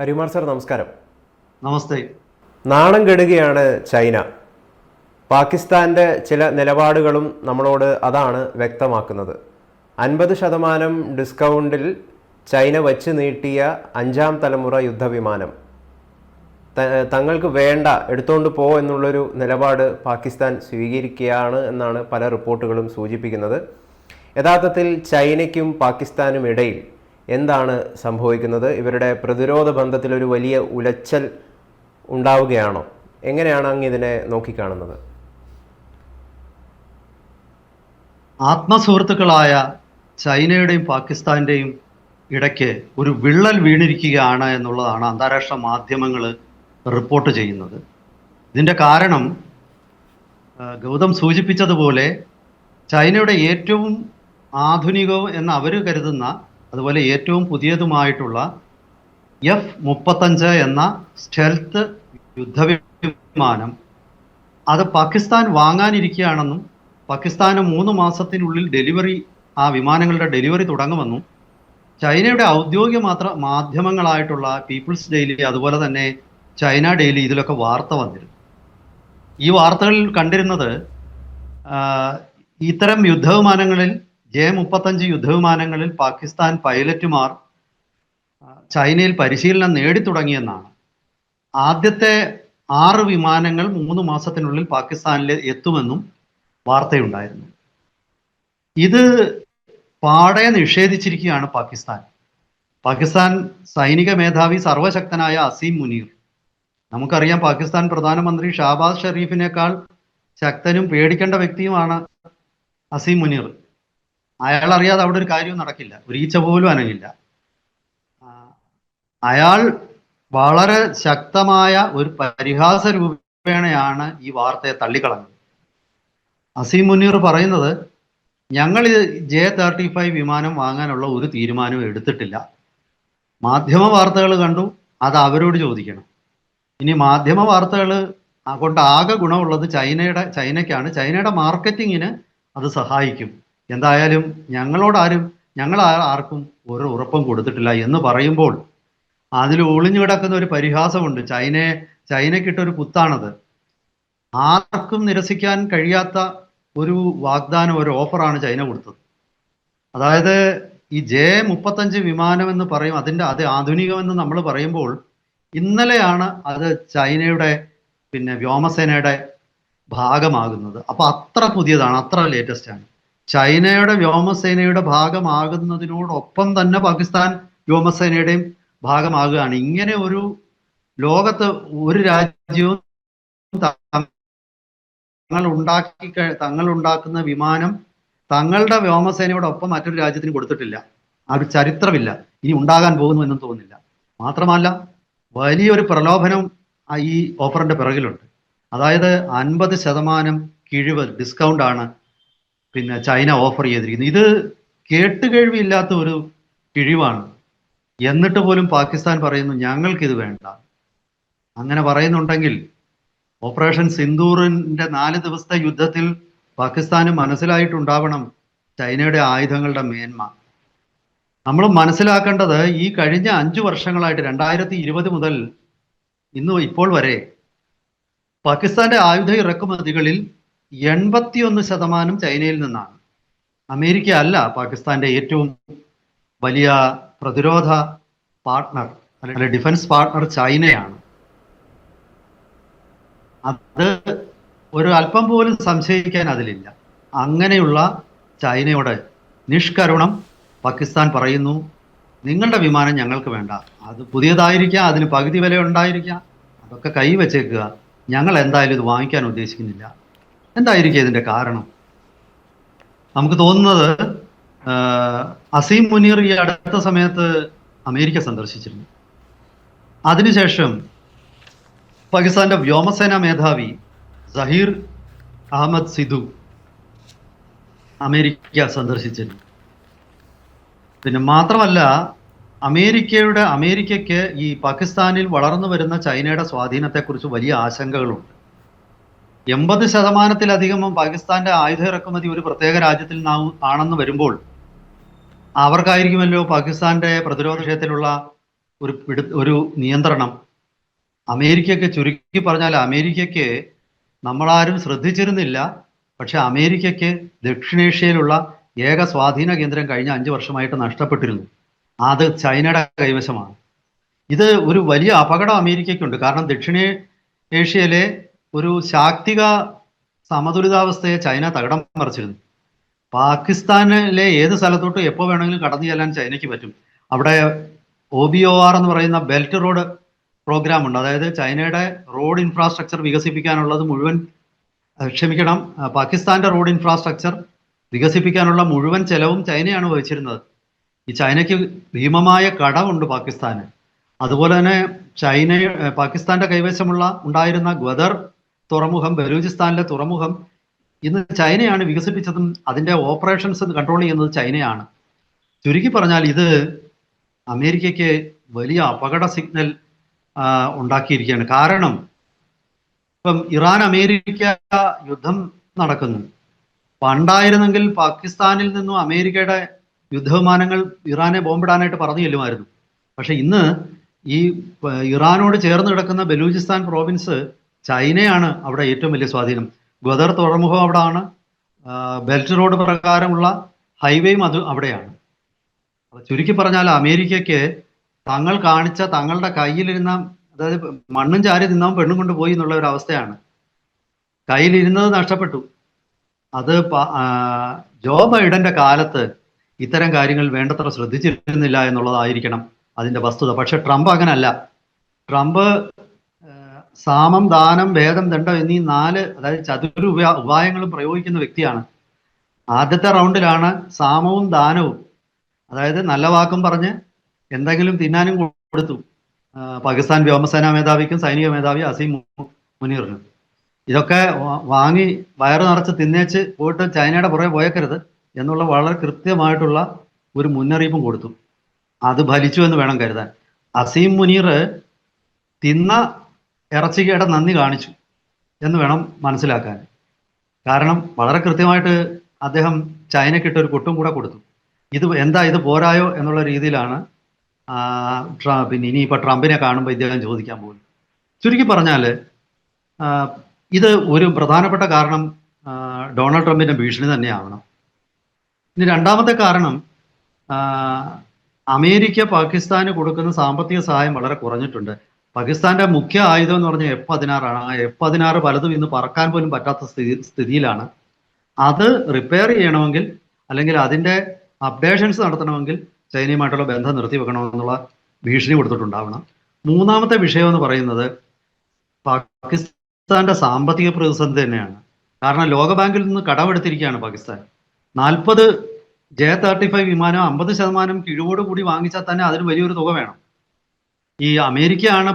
Harikumar sir നമസ്കാരം. നമസ്തേ. നാണം കെടുകയാണ് China. പാകിസ്ഥാന്റെ ചില നിലപാടുകളും നമ്മളോട് അതാണ് വ്യക്തമാക്കുന്നത്. അൻപത് ശതമാനം ഡിസ്കൗണ്ടിൽ ചൈന വച്ച് നീട്ടിയ അഞ്ചാം തലമുറ യുദ്ധവിമാനം. തങ്ങൾക്ക് വേണ്ട എടുത്തുകൊണ്ട് പോ എന്നുള്ളൊരു നിലപാട് പാകിസ്ഥാൻ സ്വീകരിക്കുകയാണ് എന്നാണ് പല റിപ്പോർട്ടുകളും സൂചിപ്പിക്കുന്നത്. യഥാർത്ഥത്തിൽ ചൈനയ്ക്കും പാകിസ്ഥാനും ഇടയിൽ എന്താണ് സംഭവിക്കുന്നത്? ഇവരുടെ പ്രതിരോധ ബന്ധത്തിൽ ഒരു വലിയ ഉലച്ചൽ ഉണ്ടാവുകയാണോ? എങ്ങനെയാണ് അങ്ങ് ഇതിനെ നോക്കിക്കാണുന്നത്? ആത്മസുഹൃത്തുക്കളായ ചൈനയുടെയും പാകിസ്ഥാന്റെയും ഇടയ്ക്ക് ഒരു വിള്ളൽ വീണിരിക്കുകയാണ് എന്നുള്ളതാണ് അന്താരാഷ്ട്ര മാധ്യമങ്ങൾ റിപ്പോർട്ട് ചെയ്യുന്നത്. ഇതിന്റെ കാരണം ഗൗതം സൂചിപ്പിച്ചതുപോലെ ചൈനയുടെ ഏറ്റവും ആധുനികവും എന്ന് അവർ കരുതുന്ന അതുപോലെ ഏറ്റവും പുതിയതുമായിട്ടുള്ള എഫ് മുപ്പത്തഞ്ച് എന്ന സ്റ്റെൽത്ത് യുദ്ധവിമാനം. അത് പാകിസ്ഥാൻ വാങ്ങാനിരിക്കുകയാണെന്നും പാകിസ്ഥാന് മൂന്ന് മാസത്തിനുള്ളിൽ ഡെലിവറി ആ വിമാനങ്ങളുടെ ഡെലിവറി തുടങ്ങുമെന്നും ചൈനയുടെ ഔദ്യോഗിക മാത്ര മാധ്യമങ്ങളായിട്ടുള്ള പീപ്പിൾസ് ഡെയിലി അതുപോലെ തന്നെ ചൈന ഡെയിലി ഇതിലൊക്കെ വാർത്ത വന്നിരുന്നു. ഈ വാർത്തകളിൽ കണ്ടിരുന്നത് ഇത്തരം യുദ്ധവിമാനങ്ങളിൽ ജെ മുപ്പത്തഞ്ച് യുദ്ധവിമാനങ്ങളിൽ പാകിസ്ഥാൻ പൈലറ്റുമാർ ചൈനയിൽ പരിശീലനം നേടിത്തുടങ്ങിയെന്നാണ്. ആദ്യത്തെ ആറ് വിമാനങ്ങൾ മൂന്ന് മാസത്തിനുള്ളിൽ പാകിസ്ഥാനിൽ എത്തുമെന്നും വാർത്തയുണ്ടായിരുന്നു. ഇത് പാടെ നിഷേധിച്ചിരിക്കുകയാണ് പാകിസ്ഥാൻ. പാകിസ്ഥാൻ സൈനിക മേധാവി സർവശക്തനായ അസീം മുനീർ. നമുക്കറിയാം പാകിസ്ഥാൻ പ്രധാനമന്ത്രി ഷാബാസ് ഷെരീഫിനേക്കാൾ ശക്തനും പേടിക്കേണ്ട വ്യക്തിയുമാണ് അസീം മുനീർ. അയാൾ അറിയാതെ അവിടെ ഒരു കാര്യവും നടക്കില്ല. ഒരു ഈച്ച പോലും അനങ്ങില്ല. അയാൾ വളരെ ശക്തമായ ഒരു പരിഹാസ രൂപേണയാണ് ഈ വാർത്തയെ തള്ളിക്കളഞ്ഞത്. അസീം മുനീർ പറയുന്നത് ഞങ്ങൾ ജെ തേർട്ടി ഫൈവ് വിമാനം വാങ്ങാനുള്ള ഒരു തീരുമാനവും എടുത്തിട്ടില്ല. മാധ്യമ വാർത്തകൾ കണ്ടു അത് അവരോട് ചോദിക്കണം. ഇനി മാധ്യമ വാർത്തകൾ കൊണ്ട് ആകെ ഗുണമുള്ളത് ചൈനയുടെ ചൈനയ്ക്കാണ്. ചൈനയുടെ മാർക്കറ്റിങ്ങിന് അത് സഹായിക്കും. എന്തായാലും ഞങ്ങളോടാരും ഞങ്ങൾ ആർക്കും ഒരു ഉറപ്പും കൊടുത്തിട്ടില്ല എന്ന് പറയുമ്പോൾ അതിൽ ഒളിഞ്ഞു കിടക്കുന്ന ഒരു പരിഹാസമുണ്ട്. ചൈനയെ ചൈനക്കിട്ടൊരു കുത്താണത്. ആർക്കും നിരസിക്കാൻ കഴിയാത്ത ഒരു വാഗ്ദാനം ഒരു ഓഫറാണ് ചൈന കൊടുത്തത്. അതായത് ഈ ജെ മുപ്പത്തഞ്ച് വിമാനം എന്ന് പറയും അതിന്റെ അത് ആധുനികമെന്ന് നമ്മൾ പറയുമ്പോൾ ഇന്നലെയാണ് അത് ചൈനയുടെ പിന്നെ വ്യോമസേനയുടെ ഭാഗമാകുന്നത്. അപ്പൊ അത്ര പുതിയതാണ് അത്ര ലേറ്റസ്റ്റ് ആണ്. ചൈനയുടെ വ്യോമസേനയുടെ ഭാഗമാകുന്നതിനോടൊപ്പം തന്നെ പാകിസ്ഥാൻ വ്യോമസേനയുടെയും ഭാഗമാകുകയാണ്. ഇങ്ങനെ ഒരു ലോകത്ത് ഒരു രാജ്യവും തങ്ങൾ ഉണ്ടാക്കി തങ്ങൾ ഉണ്ടാക്കുന്ന വിമാനം തങ്ങളുടെ വ്യോമസേനയോടൊപ്പം മറ്റൊരു രാജ്യത്തിന് കൊടുത്തിട്ടില്ല. ആ ഒരു ചരിത്രമില്ല. ഇനി ഉണ്ടാകാൻ പോകുന്നു എന്നും തോന്നുന്നില്ല. മാത്രമല്ല വലിയൊരു പ്രലോഭനം ഈ ഓഫറിന്റെ പിറകിലുണ്ട്. അതായത് അൻപത് ശതമാനം കിഴിവ് ഡിസ്കൗണ്ട് ആണ് പിന്നെ ചൈന ഓഫർ ചെയ്തിരിക്കുന്നത് ഇത് കേട്ടുകേഴ്വിയില്ലാത്ത ഒരു കിഴിവാണ്. എന്നിട്ട് പോലും പാകിസ്ഥാൻ പറയുന്നു ഞങ്ങൾക്കിത് വേണ്ട. അങ്ങനെ പറയുന്നുണ്ടെങ്കിൽ ഓപ്പറേഷൻ സിന്ദൂറിന്റെ നാല് ദിവസത്തെ യുദ്ധത്തിൽ പാകിസ്ഥാന് മനസ്സിലായിട്ടുണ്ടാവണം ചൈനയുടെ ആയുധങ്ങളുടെ മേന്മ. നമ്മൾ മനസ്സിലാക്കേണ്ടത് ഈ കഴിഞ്ഞ അഞ്ചു വർഷങ്ങളായിട്ട് രണ്ടായിരത്തി ഇരുപത് മുതൽ ഇന്ന് ഇപ്പോൾ വരെ പാകിസ്ഥാന്റെ ആയുധ ഇറക്കുമതികളിൽ എൺപത്തിയൊന്ന് ശതമാനം ചൈനയിൽ നിന്നാണ്. അമേരിക്ക അല്ല പാകിസ്ഥാന്റെ ഏറ്റവും വലിയ പ്രതിരോധ പാർട്ട്ണർ അല്ലെങ്കിൽ ഡിഫൻസ് പാർട്ട്ണർ ചൈനയാണ്. അത് ഒരു അല്പം പോലും സംശയിക്കാൻ അതിലില്ല. അങ്ങനെയുള്ള ചൈനയുടെ നിഷ്കരുണം പാകിസ്ഥാൻ പറയുന്നു നിങ്ങളുടെ വിമാനം ഞങ്ങൾക്ക് വേണ്ട. അത് പുതിയതായിരിക്കാം അതിന് പകുതി വില ഉണ്ടായിരിക്കാം. അതൊക്കെ കൈവച്ചേക്കുക. ഞങ്ങൾ എന്തായാലും ഇത് വാങ്ങിക്കാൻ ഉദ്ദേശിക്കുന്നില്ല. എന്തായിരിക്കും ഇതിന്റെ കാരണം? നമുക്ക് തോന്നുന്നത് അസീം മുനീർ ഈ അടുത്ത സമയത്ത് അമേരിക്ക സന്ദർശിച്ചിരുന്നു. അതിനുശേഷം പാകിസ്ഥാന്റെ വ്യോമസേന മേധാവി സഹീർ അഹമ്മദ് സിദു അമേരിക്ക സന്ദർശിച്ചിരുന്നു. പിന്നെ മാത്രമല്ല അമേരിക്കയുടെ അമേരിക്കയ്ക്ക് ഈ പാകിസ്ഥാനിൽ വളർന്നു വരുന്ന ചൈനയുടെ സ്വാധീനത്തെക്കുറിച്ച് വലിയ ആശങ്കകളുണ്ട്. എൺപത് ശതമാനത്തിലധികം പാകിസ്ഥാന്റെ ആയുധ ഇറക്കുമതി ഒരു പ്രത്യേക രാജ്യത്തിൽ ആണെന്ന് വരുമ്പോൾ അവർക്കായിരിക്കുമല്ലോ പാകിസ്ഥാന്റെ പ്രതിരോധ വിഷയത്തിലുള്ള ഒരു ഒരു നിയന്ത്രണം. അമേരിക്കയ്ക്ക് ചുരുക്കി പറഞ്ഞാൽ അമേരിക്കയ്ക്ക് നമ്മളാരും ശ്രദ്ധിച്ചിരുന്നില്ല. പക്ഷെ അമേരിക്കയ്ക്ക് ദക്ഷിണേഷ്യയിലുള്ള ഏക സ്വാധീന കേന്ദ്രം കഴിഞ്ഞ അഞ്ച് വർഷമായിട്ട് നഷ്ടപ്പെട്ടിരുന്നു. അത് ചൈനയുടെ കൈവശമാണ്. ഇത് ഒരു വലിയ അപകടം അമേരിക്കയ്ക്കുണ്ട്. കാരണം ദക്ഷിണേ ഏഷ്യയിലെ ഒരു ശാക്തിക സമതുലിതാവസ്ഥയെ ചൈന തകിടം മറിച്ചിരുന്നു. പാകിസ്ഥാനിലെ ഏത് സ്ഥലത്തോട്ടും എപ്പോൾ വേണമെങ്കിലും കടന്നു ചെല്ലാൻ ചൈനയ്ക്ക് പറ്റും. അവിടെ ഒ ബി ഒ ആർ എന്ന് പറയുന്ന ബെൽറ്റ് റോഡ് പ്രോഗ്രാം ഉണ്ട്. അതായത് ചൈനയുടെ റോഡ് ഇൻഫ്രാസ്ട്രക്ചർ വികസിപ്പിക്കാനുള്ളത് മുഴുവൻ ക്ഷമിക്കണം പാകിസ്ഥാന്റെ റോഡ് ഇൻഫ്രാസ്ട്രക്ചർ വികസിപ്പിക്കാനുള്ള മുഴുവൻ ചെലവും ചൈനയാണ് വഹിച്ചിരുന്നത്. ഈ ചൈനയ്ക്ക് ഭീമമായ കടമുണ്ട് പാകിസ്ഥാന്. അതുപോലെ തന്നെ ചൈന പാകിസ്ഥാന്റെ കൈവശമുള്ള ഉണ്ടായിരുന്ന ഗ്വദർ തുറമുഖം ബലൂചിസ്ഥാനിലെ തുറമുഖം. ഇന്ന് ചൈനയാണ് വികസിപ്പിച്ചതും അതിന്റെ ഓപ്പറേഷൻസ് കൺട്രോൾ ചെയ്യുന്നത് ചൈനയാണ്. ചുരുക്കി പറഞ്ഞാൽ ഇത് അമേരിക്കയ്ക്ക് വലിയ അപകട സിഗ്നൽ ഉണ്ടാക്കിയിരിക്കുകയാണ്. കാരണം ഇപ്പം ഇറാൻ അമേരിക്ക യുദ്ധം നടക്കുന്നു. പണ്ടായിരുന്നെങ്കിൽ പാകിസ്ഥാനിൽ നിന്നും അമേരിക്കയുടെ യുദ്ധവിമാനങ്ങൾ ഇറാനെ ബോംബിടാനായിട്ട് പറഞ്ഞു ചെല്ലുമായിരുന്നു പക്ഷെ ഇന്ന് ഈ ഇറാനോട് ചേർന്ന് കിടക്കുന്ന ബലൂചിസ്ഥാൻ പ്രോവിൻസ് ചൈനയാണ് അവിടെ ഏറ്റവും വലിയ സ്വാധീനം. ഗ്വദർ തുറമുഖം അവിടെ ആണ് ബെൽറ്റ് റോഡ് പ്രകാരമുള്ള ഹൈവേയും അത് അവിടെയാണ്. അപ്പൊ ചുരുക്കി പറഞ്ഞാൽ അമേരിക്കയ്ക്ക് തങ്ങൾ കാണിച്ച തങ്ങളുടെ കയ്യിലിരുന്ന അതായത് മണ്ണും ചാരി തിന്നാൻ പെണ്ണും കൊണ്ടുപോയി എന്നുള്ള ഒരു അവസ്ഥയാണ്. കയ്യിലിരുന്നത് നഷ്ടപ്പെട്ടു. അത് ജോ ബൈഡന്റെ കാലത്ത് ഇത്തരം കാര്യങ്ങൾ വേണ്ടത്ര ശ്രദ്ധിച്ചിരുന്നില്ല എന്നുള്ളതായിരിക്കണം അതിന്റെ വസ്തുത. പക്ഷെ ട്രംപ് അങ്ങനല്ല. ട്രംപ് സാമം ദാനം വേദം ദണ്ഡം എന്നീ നാല് അതായത് ചതുര ഉപ- ഉപായങ്ങളും പ്രയോഗിക്കുന്ന വ്യക്തിയാണ്. ആദ്യത്തെ റൗണ്ടിലാണ് സാമവും ദാനവും. അതായത് നല്ല വാക്കും പറഞ്ഞ് എന്തെങ്കിലും തിന്നാനും കൊടുത്തു. പാകിസ്ഥാൻ വ്യോമസേനാ മേധാവിക്കും സൈനിക മേധാവി അസീം മുനീറിനും. ഇതൊക്കെ വാങ്ങി വയറ് നിറച്ച് തിന്നേച്ച് പോയിട്ട് ചൈനയുടെ പുറകെ പോയേക്കരുത് എന്നുള്ള വളരെ കൃത്യമായിട്ടുള്ള ഒരു മുന്നറിയിപ്പും കൊടുത്തു. അത് ഫലിച്ചു എന്ന് വേണം കരുതാൻ. അസീം മുനീർ തിന്ന ഇറച്ചിക്കയുടെ നന്ദി കാണിച്ചു എന്ന് വേണം മനസ്സിലാക്കാൻ. കാരണം വളരെ കൃത്യമായിട്ട് അദ്ദേഹം ചൈനക്കിട്ട് ഒരു കൊട്ടും കൂടെ കൊടുത്തു. ഇത് എന്താ ഇത് പോരായോ എന്നുള്ള രീതിയിലാണ് പിന്നെ ഇനിയിപ്പോൾ ട്രംപിനെ കാണുമ്പോൾ ഇദ്ദേഹം ചോദിക്കാൻ പോകുന്നു ചുരുക്കി പറഞ്ഞാൽ ഇത് ഒരു പ്രധാനപ്പെട്ട കാരണം ഡൊണാൾഡ് ട്രംപിന്റെ ഭീഷണി തന്നെയാവണം. ഇനി രണ്ടാമത്തെ കാരണം അമേരിക്ക പാകിസ്ഥാന് കൊടുക്കുന്ന സാമ്പത്തിക സഹായം വളരെ കുറഞ്ഞിട്ടുണ്ട്. പാകിസ്ഥാന്റെ മുഖ്യ ആയുധം എന്ന് പറഞ്ഞാൽ എഫ് പതിനാറാണ്. ആ എഫ് പതിനാറ് പലതും ഇന്ന് പറക്കാൻ പോലും പറ്റാത്ത സ്ഥിതി സ്ഥിതിയിലാണ്. അത് റിപ്പയർ ചെയ്യണമെങ്കിൽ അല്ലെങ്കിൽ അതിന്റെ അപ്ഡേഷൻസ് നടത്തണമെങ്കിൽ ചൈനയുമായിട്ടുള്ള ബന്ധം നിർത്തി വെക്കണമെന്നുള്ള ഭീഷണി കൊടുത്തിട്ടുണ്ടാവണം. മൂന്നാമത്തെ വിഷയം എന്ന് പറയുന്നത് പാകിസ്ഥാന്റെ സാമ്പത്തിക പ്രതിസന്ധി തന്നെയാണ്. കാരണം ലോകബാങ്കിൽ നിന്ന് കടമെടുത്തിരിക്കുകയാണ് പാകിസ്ഥാൻ. നാൽപ്പത് ജെ തേർട്ടി ഫൈവ് വിമാനം അമ്പത് ശതമാനം കിഴിവോട് കൂടി വാങ്ങിച്ചാൽ തന്നെ അതിന് വലിയൊരു തുക വേണം. ഈ അമേരിക്കയാണ്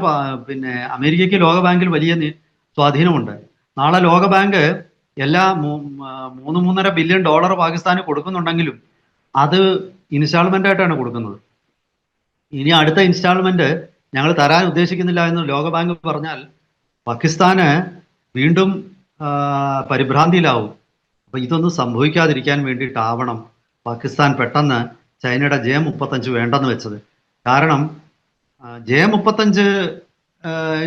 പിന്നെ അമേരിക്കയ്ക്ക് ലോകബാങ്കിൽ വലിയ സ്വാധീനമുണ്ട്. നാളെ ലോകബാങ്ക് എല്ലാ മൂന്ന് മൂന്നര ബില്യൺ ഡോളർ പാകിസ്ഥാന് കൊടുക്കുന്നുണ്ടെങ്കിലും അത് ഇൻസ്റ്റാൾമെന്റ് ആയിട്ടാണ് കൊടുക്കുന്നത്. ഇനി അടുത്ത ഇൻസ്റ്റാൾമെന്റ് ഞങ്ങൾ തരാൻ ഉദ്ദേശിക്കുന്നില്ല എന്ന് ലോകബാങ്ക് പറഞ്ഞാൽ പാകിസ്ഥാന് വീണ്ടും പരിഭ്രാന്തിയിലാവും. അപ്പൊ ഇതൊന്നും സംഭവിക്കാതിരിക്കാൻ വേണ്ടിയിട്ടാവണം പാകിസ്ഥാൻ പെട്ടെന്ന് ചൈനയുടെ ജെ മുപ്പത്തഞ്ച് വേണ്ടെന്ന് വെച്ചത്. കാരണം ജെ മുപ്പത്തഞ്ച്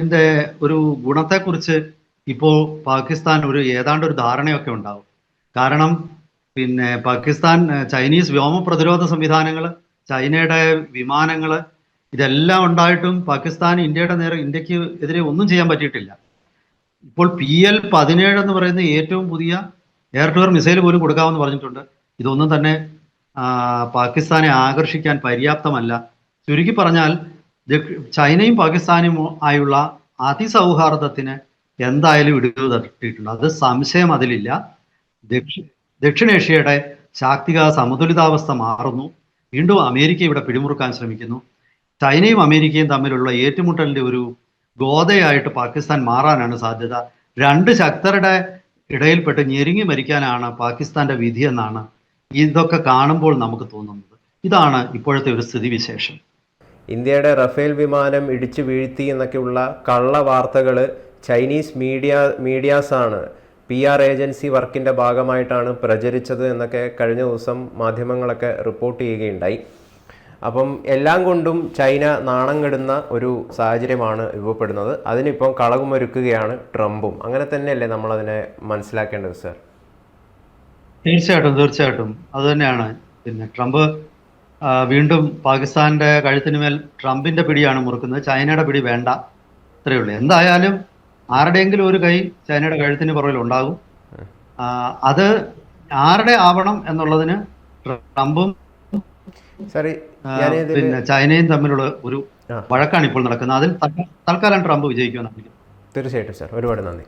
ന്റെ ഒരു ഗുണത്തെക്കുറിച്ച് ഇപ്പോൾ പാകിസ്ഥാൻ ഒരു ഏതാണ്ട് ഒരു ധാരണയൊക്കെ ഉണ്ടാവും. കാരണം പിന്നെ പാകിസ്ഥാൻ ചൈനീസ് വ്യോമ പ്രതിരോധ സംവിധാനങ്ങൾ ചൈനയുടെ വിമാനങ്ങൾ ഇതെല്ലാം ഉണ്ടായിട്ടും പാകിസ്ഥാൻ ഇന്ത്യയുടെ നേരെ ഇന്ത്യയ്ക്ക് എതിരെ ഒന്നും ചെയ്യാൻ പറ്റിയിട്ടില്ല. ഇപ്പോൾ പി എൽ പതിനേഴ് എന്ന് പറയുന്ന ഏറ്റവും പുതിയ എയർ ടു എയർ മിസൈൽ പോലും കൊടുക്കാമെന്ന് പറഞ്ഞിട്ടുണ്ട്. ഇതൊന്നും തന്നെ പാകിസ്ഥാനെ ആകർഷിക്കാൻ പര്യാപ്തമല്ല. ചുരുക്കി പറഞ്ഞാൽ ചൈനയും പാകിസ്ഥാനും ആയുള്ള അതിസൗഹാർദ്ദത്തിന് എന്തായാലും ഇടിവ് തട്ടിയിട്ടുണ്ട്. അത് സംശയം അതിലില്ല. ദക്ഷി ദക്ഷിണേഷ്യയുടെ ശാക്തിക സമതുലിതാവസ്ഥ മാറുന്നു. വീണ്ടും അമേരിക്ക ഇവിടെ പിടിമുറുക്കാൻ ശ്രമിക്കുന്നു. ചൈനയും അമേരിക്കയും തമ്മിലുള്ള ഏറ്റുമുട്ടലിന്റെ ഒരു ഗോതയായിട്ട് പാകിസ്ഥാൻ മാറാനാണ് സാധ്യത. രണ്ട് ശക്തരുടെ ഇടയിൽപ്പെട്ട് ഞെരുങ്ങി മരിക്കാനാണ് പാകിസ്ഥാന്റെ വിധിയെന്നാണ് ഇതൊക്കെ കാണുമ്പോൾ നമുക്ക് തോന്നുന്നത്. ഇതാണ് ഇപ്പോഴത്തെ ഒരു സ്ഥിതിവിശേഷം. ഇന്ത്യയുടെ റഫേൽ വിമാനം ഇടിച്ചു വീഴ്ത്തി എന്നൊക്കെയുള്ള കള്ള വാർത്തകൾ ചൈനീസ് മീഡിയ മീഡിയാസാണ്. പി ആർ ഏജൻസി വർക്കിന്റെ ഭാഗമായിട്ടാണ് പ്രചരിച്ചത് എന്നൊക്കെ കഴിഞ്ഞ ദിവസം മാധ്യമങ്ങളൊക്കെ റിപ്പോർട്ട് ചെയ്യുകയുണ്ടായി. അപ്പം എല്ലാം കൊണ്ടും ചൈന നാണം കെടുന്ന ഒരു സാഹചര്യമാണ് രൂപപ്പെടുന്നത്. അതിനിപ്പം കളകുമൊരുക്കുകയാണ് ട്രംപും. അങ്ങനെ തന്നെയല്ലേ നമ്മളതിനെ മനസ്സിലാക്കേണ്ടത് സർ? തീർച്ചയായിട്ടും തീർച്ചയായിട്ടും. അത് തന്നെയാണ്. പിന്നെ ട്രംപ് വീണ്ടും പാകിസ്ഥാന്റെ കഴുത്തിന് മേൽ ട്രംപിന്റെ പിടിയാണ് മുറുക്കുന്നത്. ചൈനയുടെ പിടി വേണ്ട. ഇത്രയേ ഉള്ളൂ. എന്തായാലും ആരുടെയെങ്കിലും ഒരു കൈ ചൈനയുടെ കഴുത്തിന് പുറകിൽ ഉണ്ടാകും. അത് ആരുടെ ആവണം എന്നുള്ളതിന് ട്രംപും സോറി പിന്നെ ചൈനയും തമ്മിലുള്ള ഒരു വഴക്കാണ് ഇപ്പോൾ നടക്കുന്നത്. അതിൽ തൽക്കാലം ട്രംപ് വിജയിക്കുമെന്നാണ്. തീർച്ചയായിട്ടും സാർ. ഒരുപാട് നന്ദി.